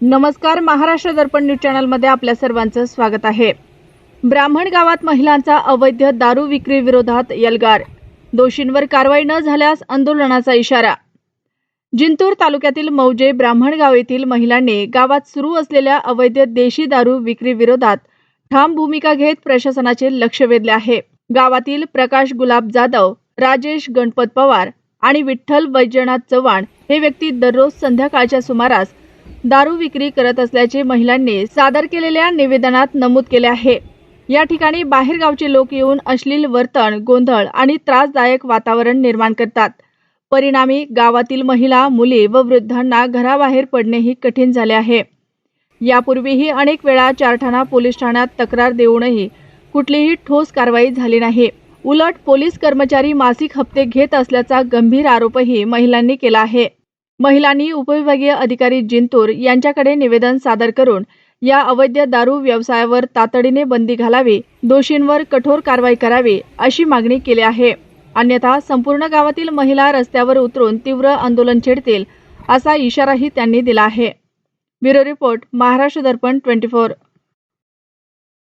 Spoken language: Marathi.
नमस्कार महाराष्ट्र दर्पण न्यूज चॅनलमध्ये आपल्या सर्वांचं स्वागत आहे. ब्राह्मण गावात महिलांचा अवैध दारू विक्री विरोधात यलगार. दोषींवर कारवाई न झाल्यास आंदोलनाचा इशारा. जिंतूर तालुक्यातील मौजे ब्राह्मणगाव येथील महिलांनी गावात सुरू असलेल्या अवैध देशी दारू विक्री विरोधात ठाम भूमिका घेत प्रशासनाचे लक्ष वेधले आहे. गावातील प्रकाश गुलाब जाधव राजेश गणपत पवार आणि विठ्ठल वैजनाथ चव्हाण हे व्यक्ती दररोज संध्याकाळच्या सुमारास दारू विक्री करत असल्याचे महिलांनी सादर केलेल्या निवेदनात नमूद केले आहे. या ठिकाणी बाहेरगावचे लोक येऊन अश्लील वर्तन गोंधळ आणि त्रासदायक वातावरण निर्माण करतात. परिणामी गावातील महिला मुली व वृद्धांना घराबाहेर पडणेही कठीण झाले आहे. यापूर्वीही अनेक वेळा चारठाणा पोलीस ठाण्यात तक्रार देऊनही कुठलीही ठोस कारवाई झाली नाही. उलट पोलीस कर्मचारी मासिक हप्ते घेत असल्याचा गंभीर आरोपही महिलांनी केला आहे. महिलांनी उपविभागीय अधिकारी जिंतूर यांच्याकडे निवेदन सादर करून या अवैध दारू व्यवसायावर तातडीने बंदी घालावी दोषींवर कठोर कारवाई करावी अशी मागणी केली आहे. अन्यथा संपूर्ण गावातील महिला रस्त्यावर उतरून तीव्र आंदोलन छेडतील असा इशाराही त्यांनी दिला आहे. Bureau report Maharashtra Darpan twenty four.